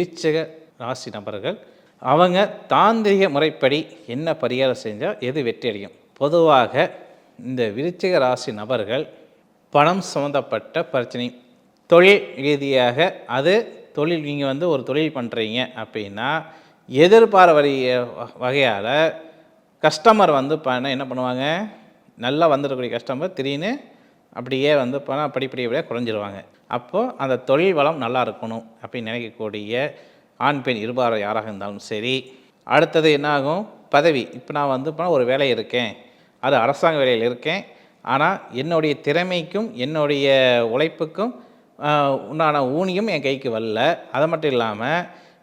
விருச்சிக ராசி நபர்கள் அவங்க தாந்திரிக முறைப்படி என்ன பரிகாரம் செஞ்சால் எது வெற்றி அடையும்? பொதுவாக இந்த விருச்சிக ராசி நபர்கள் பணம் சம்மந்தப்பட்ட பிரச்சனை. தொழில் ரீதியாக அது தொழில் நீங்கள் வந்து ஒரு தொழில் பண்ணுறீங்க அப்படின்னா எதிர்பார்வரிய வகையால் கஸ்டமர் வந்து பண்ண என்ன பண்ணுவாங்க? நல்லா வந்துடக்கூடிய கஸ்டமர் திடீர்னு அப்படியே வந்து பணம் படிப்படியாக குறைஞ்சிருவாங்க. அப்போது அந்த தொழில் வளம் நல்லா இருக்கணும் அப்படின்னு நினைக்கக்கூடிய ஆண் பெண் இருபார யாராக இருந்தாலும் சரி. அடுத்தது என்னாகும்? பதவி. இப்போ நான் வந்து இப்போ ஒரு வேலை இருக்கேன். அது அரசாங்க வேலையில் இருக்கேன். ஆனால் என்னுடைய திறமைக்கும் என்னுடைய உழைப்புக்கும் உண்டான ஊனியும் என் கைக்கு வரல. அது மட்டும் இல்லாமல்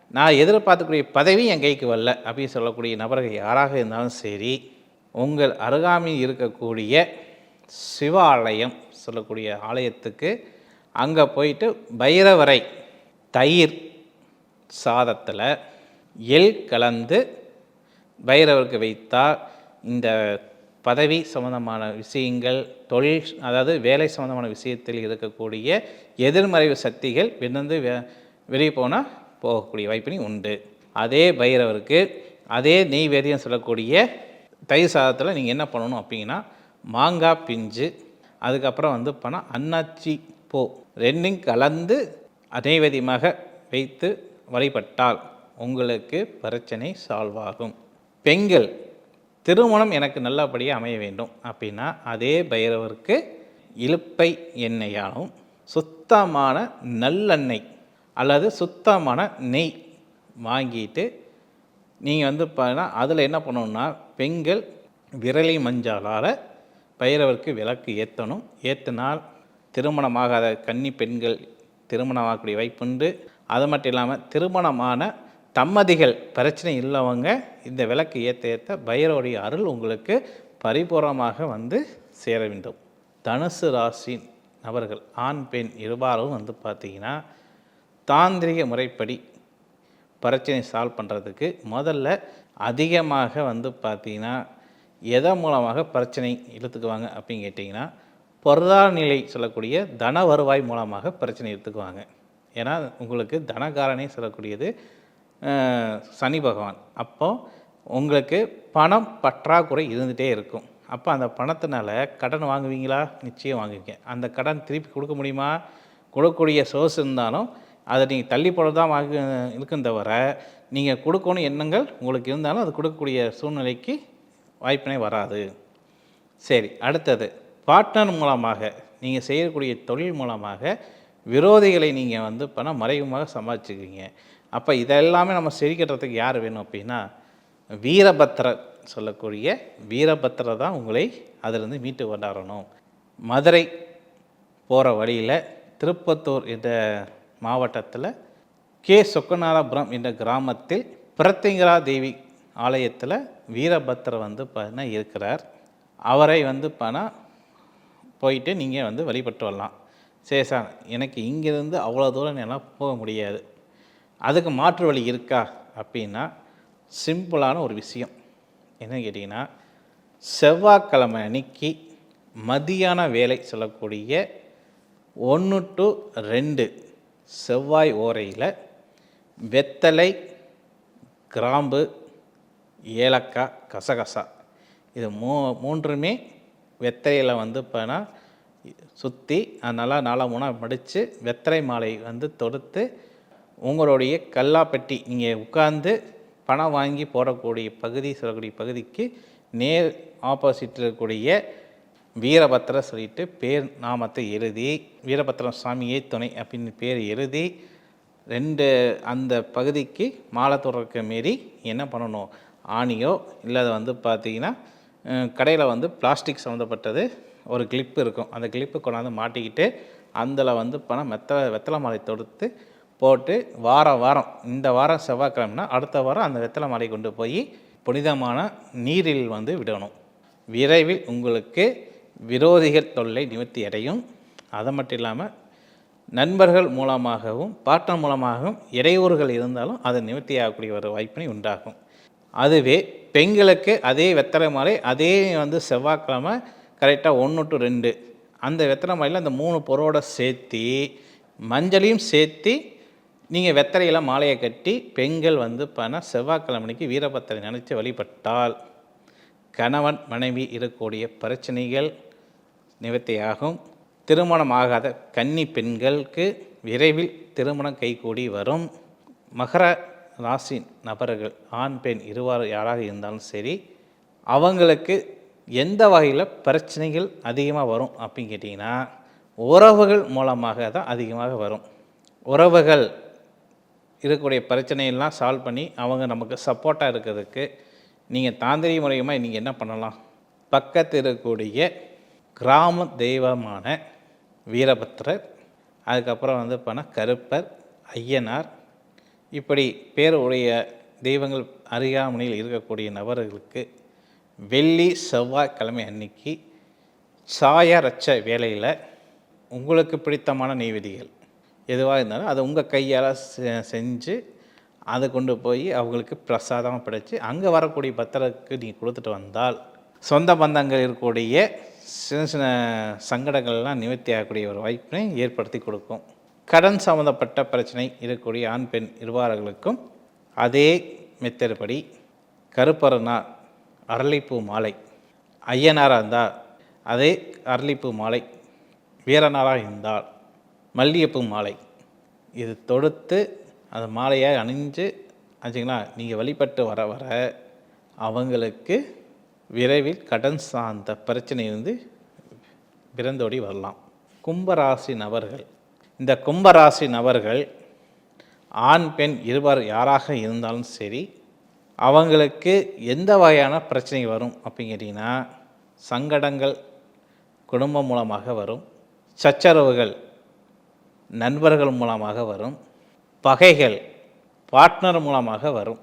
நான் எதிர்பார்க்கக்கூடிய பதவி என் கைக்கு வரல அப்படின்னு சொல்லக்கூடிய நபர்கள் யாராக இருந்தாலும் சரி உங்கள் அருகாமையில் இருக்கக்கூடிய சிவாலயம் சொல்லக்கூடிய ஆலயத்துக்கு அங்கே போயிட்டு பைரவரை தயிர் சாதத்தில் எள் கலந்து பைரவருக்கு வைத்தால் இந்த பதவி சம்பந்தமான விஷயங்கள் தொழில் அதாவது வேலை சம்பந்தமான விஷயத்தில் இருக்கக்கூடிய எதிர்மறைவு சக்திகள் விழுந்து வெ வெளியே போனால் போகக்கூடிய வாய்ப்பினை உண்டு. அதே பைரவருக்கு அதே நெய்வேதியம் சொல்லக்கூடிய தயிர் சாதத்தில் நீங்கள் என்ன பண்ணணும் அப்படின்னா மாங்காய் பிஞ்சு அதுக்கப்புறம் வந்து பணம் அன்னாச்சி பூ. ரெண்டும் கலந்து நெய்வேதியமாக வைத்து வழிபட்டால் உங்களுக்கு பிரச்சனை சால்வ் ஆகும் பெண்கள் திருமணம் எனக்கு நல்லபடியாக அமைய வேண்டும் அப்படின்னா அதே பைரவருக்கு இழுப்பை எண்ணெயாலும் சுத்தமான நல்லெண்ணெய் அல்லது சுத்தமான நெய் வாங்கிட்டு நீங்கள் வந்து பார்த்தீங்கன்னா அதில் என்ன பண்ணணுன்னா பெண்கள் விரலி மஞ்சாலால் பைரவருக்கு விளக்கு ஏற்றணும் ஏற்றினால் திருமணமாகாத கன்னி பெண்கள் திருமணமாகக்கூடிய வாய்ப்புண்டு அது மட்டும் இல்லாமல் திருமணமான தம்மதிகள் பிரச்சனை இல்லவங்க இந்த விளக்கு ஏற்ற ஏற்ற பைரவருடைய அருள் உங்களுக்கு பரிபூர்ணமாக வந்து சேர வேண்டும். தனுசு ராசி நபர்கள் ஆண் பெண் இருபாலும் வந்து பார்த்தீங்கன்னா தாந்திரிக முறைப்படி பிரச்சனை சால்வ் பண்ணுறதுக்கு முதல்ல அதிகமாக வந்து பார்த்தீங்கன்னா எதன் மூலமாக பிரச்சனை இழுத்துக்குவாங்க அப்படின்னு கேட்டிங்கன்னா பொருளாதார நிலை சொல்லக்கூடிய தன வருவாய் மூலமாக பிரச்சனை எடுத்துக்குவாங்க ஏன்னா உங்களுக்கு தனகாரனே சொல்லக்கூடியது சனி பகவான். அப்போது உங்களுக்கு பணம் பற்றாக்குறை இருந்துகிட்டே இருக்கும். அப்போ அந்த பணத்தினால கடன் வாங்குவீங்களா? நிச்சயம் வாங்குவீங்க. அந்த கடன் திருப்பி கொடுக்க முடியுமா? கொடுக்கக்கூடிய சோர்ஸ் இருந்தாலும் அதை நீங்கள் தள்ளி போட தான் வாங்க இருக்கும் தவிர நீங்கள் கொடுக்கணும் எண்ணங்கள் உங்களுக்கு இருந்தாலும் அது கொடுக்கக்கூடிய சூழ்நிலைக்கு வாய்ப்பினை வராது. சரி அடுத்தது. பார்ட்னர் மூலமாக நீங்கள் செய்யக்கூடிய தொழில் மூலமாக விரோதிகளை நீங்கள் வந்து பணம் மறைமுகமாக சம்பாதிச்சுக்குவீங்க அப்போ இதெல்லாமே நம்ம செழிக்கிறதுக்கு யார் வேணும் அப்படின்னா வீரபத்திரர் சொல்லக்கூடிய வீரபத்திரர் தான் உங்களை அதிலிருந்து மீட்டு கொண்டாடணும். மதுரை போகிற வழியில் திருப்பத்தூர் என்ற மாவட்டத்தில் கே. சொக்கநாதபுரம் என்ற கிராமத்தில் பிரத்திங்கரா தேவி ஆலயத்தில் வீரபத்திர வந்து பார்த்தீங்கன்னா இருக்கிறார். அவரை வந்து பார்த்தா போயிட்டு நீங்கள் வந்து வழிபட்டு வரலாம். சரி சார் எனக்கு இங்கேருந்து அவ்வளோ தூரம் என்னால் போக முடியாது. அதுக்கு மாற்று வழி இருக்கா? அப்படின்னா சிம்பிளான ஒரு விஷயம். என்னன்னு கேட்டிங்கன்னா செவ்வாய்க்கிழமை அன்னைக்கு மதியான வேலை சொல்லக்கூடிய ஒன்று டு ரெண்டு செவ்வாய் ஓரையில் வெத்தலை கிராம்பு ஏலக்காய் கசகசா. இது மூ மூன்றுமே வெத்தரையில் வந்து இப்போனா சுற்றி நல்லா நாலா மூணாக மடித்து வெத்தரை மாலை வந்து தொடுத்து உங்களுடைய கல்லாப்பெட்டி நீங்கள் உட்கார்ந்து பணம் வாங்கி போடக்கூடிய பகுதி சொல்லக்கூடிய பகுதிக்கு நேர் ஆப்போசிட்டில் இருக்கக்கூடிய வீரபத்திர சொல்லிட்டு பேர் நாமத்தை எழுதி வீரபத்திரம் சாமியே துணை அப்படின்னு பேர் எழுதி ரெண்டு அந்த பகுதிக்கு மாலை தொடர்க்க மாரி என்ன பண்ணணும்? ஆணியோ இல்லை அதை வந்து பார்த்தீங்கன்னா கடையில் வந்து பிளாஸ்டிக் சம்மந்தப்பட்டது ஒரு கிளிப்பு இருக்கும். அந்த கிளிப்பு கொண்டாந்து மாட்டிக்கிட்டு அதில் வந்து பணம் மெத்தலை வெத்தலை மாலை தொடுத்து போட்டு வாரம் வாரம் இந்த வாரம் செவ்வாய்க்கிழமைனா அடுத்த வாரம் அந்த வெத்தலை மாலை கொண்டு போய் புனிதமான நீரில் வந்து விடணும். விரைவில் உங்களுக்கு விரோதிகள் தொல்லை நிவர்த்தி அடையும். அது மட்டும் இல்லாமல் நண்பர்கள் மூலமாகவும் பாட்டம் மூலமாகவும் இடையூறுகள் இருந்தாலும் அது நிவர்த்தி ஆகக்கூடிய ஒரு வாய்ப்பினை உண்டாகும். அதுவே பெண்களுக்கு அதே வெத்தலை மாலை அதே வந்து செவ்வாய்க்கிழமை கரெக்டாக ஒன்று டு ரெண்டு. அந்த வெத்தலை மாலையில் அந்த மூணு பொருளோட சேர்த்து மஞ்சளையும் சேர்த்து நீங்கள் வெத்தலையில் மாலையை கட்டி பெண்கள் வந்து பண்ண செவ்வாய்க்கிழமைக்கு வீரபத்திரை நினச்சி வழிபட்டால் கணவன் மனைவி இருக்கக்கூடிய பிரச்சனைகள் நிவர்த்தியாகும். திருமணம் ஆகாத கன்னி பெண்களுக்கு விரைவில் திருமணம் கைகூடி வரும். மகர ராசி நபர்கள் ஆண் பெண் இருவாறு யாராக இருந்தாலும் சரி அவங்களுக்கு எந்த வகையில் பிரச்சனைகள் அதிகமாக வரும் அப்படின்னு கேட்டிங்கன்னா உறவுகள் மூலமாக தான் அதிகமாக வரும். உறவுகள் இருக்கக்கூடிய பிரச்சனையெல்லாம் சால்வ் பண்ணி அவங்க நமக்கு சப்போர்ட்டாக இருக்கிறதுக்கு நீங்கள் தாந்திரிக மூலியமாக நீங்கள் என்ன பண்ணலாம்? பக்கத்தில் இருக்கக்கூடிய கிராம தெய்வமான வீரபத்ரர் அதுக்கப்புறம் வந்து பண்ண கருப்பர் ஐயனார் இப்படி பேர் உடைய தெய்வங்கள் அருகாமனையில் இருக்கக்கூடிய நபர்களுக்கு வெள்ளி செவ்வாய்க்கிழமை அன்னைக்கு சாயரட்ச வேலையில் உங்களுக்கு பிடித்தமான நெய்வேதிகள் எதுவாக இருந்தாலும் அதை உங்கள் கையால் செ- செஞ்சு அதை கொண்டு போய் அவங்களுக்கு பிரசாதமாக படைச்சு அங்கே வரக்கூடிய பக்தருக்கு நீங்கள் கொடுத்துட்டு வந்தால் சொந்த பந்தங்கள் இருக்கக்கூடிய சின்ன சின்ன சங்கடங்கள்லாம் நிவர்த்தி ஆகக்கூடிய ஒரு வாய்ப்பினை ஏற்படுத்தி கொடுக்கும். கடன் சம்மந்தப்பட்ட பிரச்சனை இருக்கக்கூடிய ஆண் பெண் இருவார்களுக்கும் அதே மெத்தடுபடி கருப்பரனா அரளிப்பூ மாலை. ஐயனாராக இருந்தால் அதே அரளிப்பூ மாலை. வீரனாராக இருந்தால் மல்லிகைப்பூ மாலை. இது தொடுத்து அந்த மாலையை அணிஞ்சு ஆச்சுங்களா நீங்கள் வழிபட்டு வர வர அவங்களுக்கு விரைவில் கடன் சார்ந்த பிரச்சனையிலிருந்து பிறந்தோடி வரலாம். கும்பராசி நபர்கள் இந்த கும்பராசி நபர்கள் ஆண் பெண் இருவர் யாராக இருந்தாலும் சரி அவங்களுக்கு எந்த வகையான பிரச்சனை வரும் அப்படின்னு கேட்டிங்கன்னா சங்கடங்கள் குடும்பம் மூலமாக வரும் சச்சரவுகள் நண்பர்கள் மூலமாக வரும் பகைகள் பார்ட்னர் மூலமாக வரும்.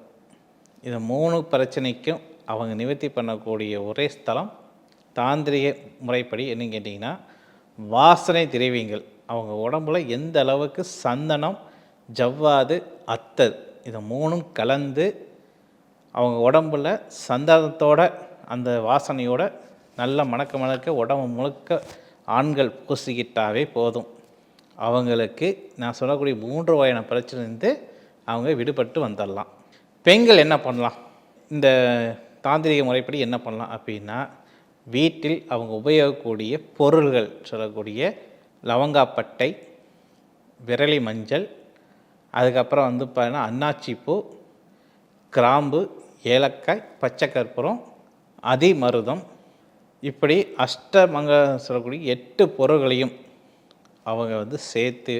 இது மூணு பிரச்சனைக்கும் அவங்க நிவர்த்தி பண்ணக்கூடிய ஒரே ஸ்தலம். தாந்திரிக முறைப்படி என்னன்னு கேட்டிங்கன்னா வாசனை திரைவியங்கள். அவங்க உடம்புல எந்த அளவுக்கு சந்தனம் ஜவ்வாது அத்தர் இது மூணும் கலந்து அவங்க உடம்புல சந்தனத்தோட அந்த வாசனையோட நல்ல மணக்க மணக்க உடம்பு முழுக்க ஆண்கள் பூசிக்கிட்டாவே போதும். அவங்களுக்கு நான் சொல்லக்கூடிய மூன்று வகையான பிரச்சனைலேருந்து அவங்க விடுபட்டு வந்துடலாம். பெண்கள் என்ன பண்ணலாம்? இந்த தாந்திரிக முறைப்படி என்ன பண்ணலாம் அப்படின்னா வீட்டில் அவங்க உபயோகக்கூடிய பொருள்கள் சொல்லக்கூடிய லவங்காப்பட்டை விரலி மஞ்சள் அதுக்கப்புறம் வந்து பார்த்தீங்கன்னா அன்னாச்சிப்பூ கிராம்பு ஏலக்காய் பச்சை கற்பூரம் அதிமருதம் இப்படி அஷ்டமங்க சொல்லக்கூடிய எட்டு பொருள்களையும் அவங்க வந்து சேர்த்து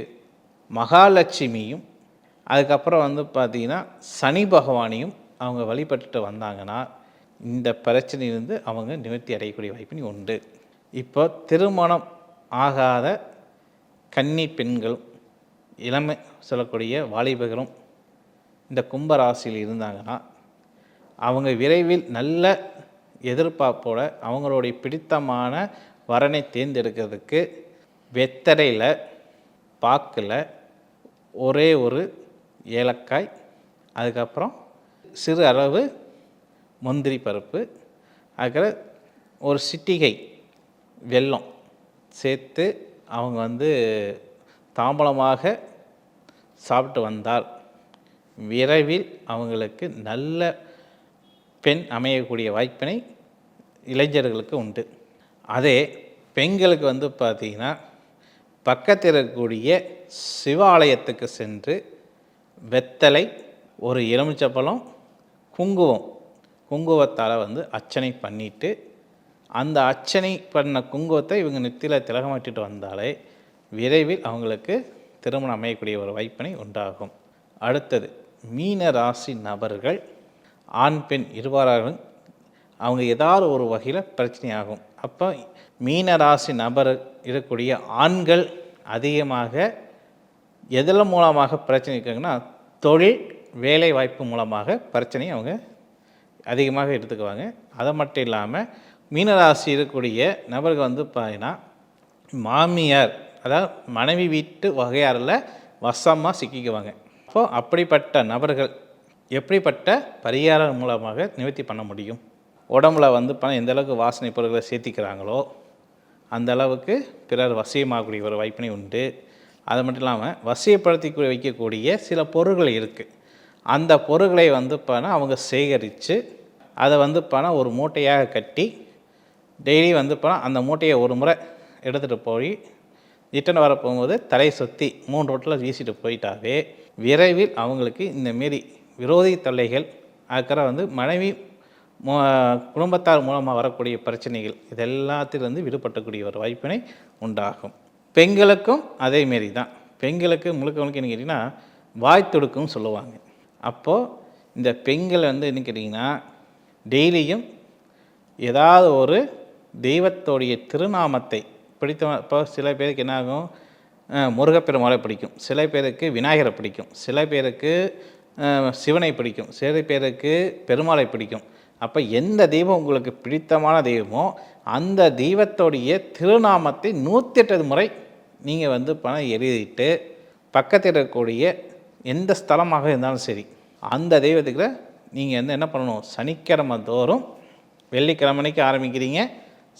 மகாலட்சுமியும் அதுக்கப்புறம் வந்து பார்த்திங்கன்னா சனி பகவானையும் அவங்க வழிபட்டுட்டு வந்தாங்கன்னா இந்த பிரச்சனையிலிருந்து அவங்க நிவர்த்தி அடையக்கூடிய வாய்ப்பு உண்டு. இப்போ திருமணம் ஆகாத கன்னி பெண்களும் இளமை சொல்லக்கூடிய வாலிபர்களும் இந்த கும்பராசியில் இருந்தாங்கன்னா அவங்க விரைவில் நல்ல எதிர்பார்ப்போட அவங்களுடைய பிடித்தமான வரனை தேர்ந்தெடுக்கிறதுக்கு வெத்தரையில் பாக்கில் ஒரே ஒரு ஏலக்காய் அதுக்கப்புறம் சிறு அளவு முந்திரி பருப்பு அதுக்கப்புறம் ஒரு சிட்டிகை வெல்லம் சேர்த்து அவங்க வந்து தாம்பலமாக சாப்பிட்டு வந்தால் விரைவில் அவங்களுக்கு நல்ல பெண் அமையக்கூடிய வாய்ப்பினை இளைஞர்களுக்கு உண்டு. அதே பெண்களுக்கு வந்து பார்த்திங்கன்னா பக்கத்தில் இருக்கக்கூடிய சிவாலயத்துக்கு சென்று வெத்தலை ஒரு எலுமிச்சப்பழம் குங்குமம் குங்குமத்தால் வந்து அர்ச்சனை பண்ணிவிட்டு அந்த அர்ச்சனை பண்ண குங்குமத்தை இவங்க நெத்தியில் திலகமாட்டிட்டு வந்தாலே விரைவில் அவங்களுக்கு திருமணம் அமையக்கூடிய ஒரு வாய்ப்பினை உண்டாகும். அடுத்தது மீன ராசி நபர்கள் ஆண் பெண் இருவாராலும் அவங்க ஏதாவது ஒரு வகையில் பிரச்சனையாகும். அப்போ மீன ராசி நபர் இருக்கக்கூடிய ஆண்கள் அதிகமாக எதில் மூலமாக பிரச்சனை இருக்காங்கன்னா தொழில் வேலை வாய்ப்பு மூலமாக பிரச்சனையை அவங்க அதிகமாக எடுத்துக்குவாங்க. அதை மட்டும் இல்லாமல் மீனராசி இருக்கக்கூடிய நபர்கள் வந்து பார்த்தீங்கன்னா மாமியார் அதாவது மனைவி வீட்டு வகையாரில் வசமாக சிக்கிக்குவாங்க. அப்போது அப்படிப்பட்ட நபர்கள் எப்படிப்பட்ட பரிகாரம் மூலமாக நிவர்த்தி பண்ண முடியும்? உடம்புல வந்து பணம் எந்த அளவுக்கு வாசனை பொருட்களை சேர்த்திக்கிறாங்களோ அந்த அளவுக்கு பிறர் வசியமாகக்கூடிய ஒரு வாய்ப்பினை உண்டு. அது மட்டும் இல்லாமல் வசியப்படுத்தி வைக்கக்கூடிய சில பொருட்கள் இருக்குது அந்த பொருட்களை வந்து பணம் அவங்க சேகரித்து அதை வந்து பணம் ஒரு மூட்டையாக கட்டி டெய்லி வந்து போனால் அந்த மூட்டையை ஒரு முறை எடுத்துகிட்டு போய் ரிட்டன் வர போகும்போது தலை சுற்றி மூன்று ரோட்டில் வீசிட்டு போயிட்டாவே விரைவில் அவங்களுக்கு இந்த மாரி விரோதி தொல்லைகள் அதுக்கப்புறம் வந்து மனைவி குடும்பத்தார் மூலமாக வரக்கூடிய பிரச்சனைகள் இது எல்லாத்திலிருந்து விடுபட்டக்கூடிய ஒரு வாய்ப்பினை உண்டாகும். பெண்களுக்கும் அதே மாரி தான். பெண்களுக்கு முழுக்க முழுக்க என்ன கேட்டிங்கன்னா வாய் துடுக்கும் சொல்லுவாங்க. அப்போது இந்த பெண்கள் வந்து என்ன கேட்டிங்கன்னா டெய்லியும் ஏதாவது ஒரு தெய்வத்தோடைய திருநாமத்தை பிடித்த இப்போ சில பேருக்கு என்ன ஆகும் முருகப்பெருமாளை பிடிக்கும். சில பேருக்கு விநாயகரை பிடிக்கும். சில பேருக்கு சிவனை பிடிக்கும். சில பேருக்கு பெருமாளை பிடிக்கும். அப்போ எந்த தெய்வம் உங்களுக்கு பிடித்தமான தெய்வமோ அந்த தெய்வத்தோடைய திருநாமத்தை நூற்றி எட்டு முறை நீங்கள் வந்து பணம் எழுதிட்டு பக்கத்தில் இருக்கக்கூடிய எந்த ஸ்தலமாக இருந்தாலும் சரி அந்த தெய்வத்துக்கு நீங்கள் வந்து என்ன பண்ணணும்? சனிக்கிழமை தோறும் வெள்ளிக்கிழமைக்கு ஆரம்பிக்கிறீங்க.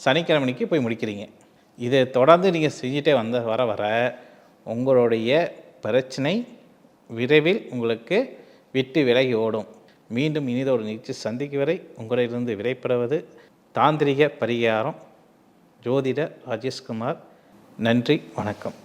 சனிக்கிழமைக்கு போய் முடிக்கிறீங்க. இதை தொடர்ந்து நீங்கள் செஞ்சுட்டே வந்த வர வர உங்களுடைய பிரச்சனை விரைவில் உங்களுக்கு விட்டு விலகி ஓடும். மீண்டும் இனிதொரு நிகழ்ச்சி சந்திக்கு வரை உங்களிலிருந்து விடைபெறுவது தாந்திரிக பரிகாரம் ஜோதிட ராஜேஷ்குமார். நன்றி வணக்கம்.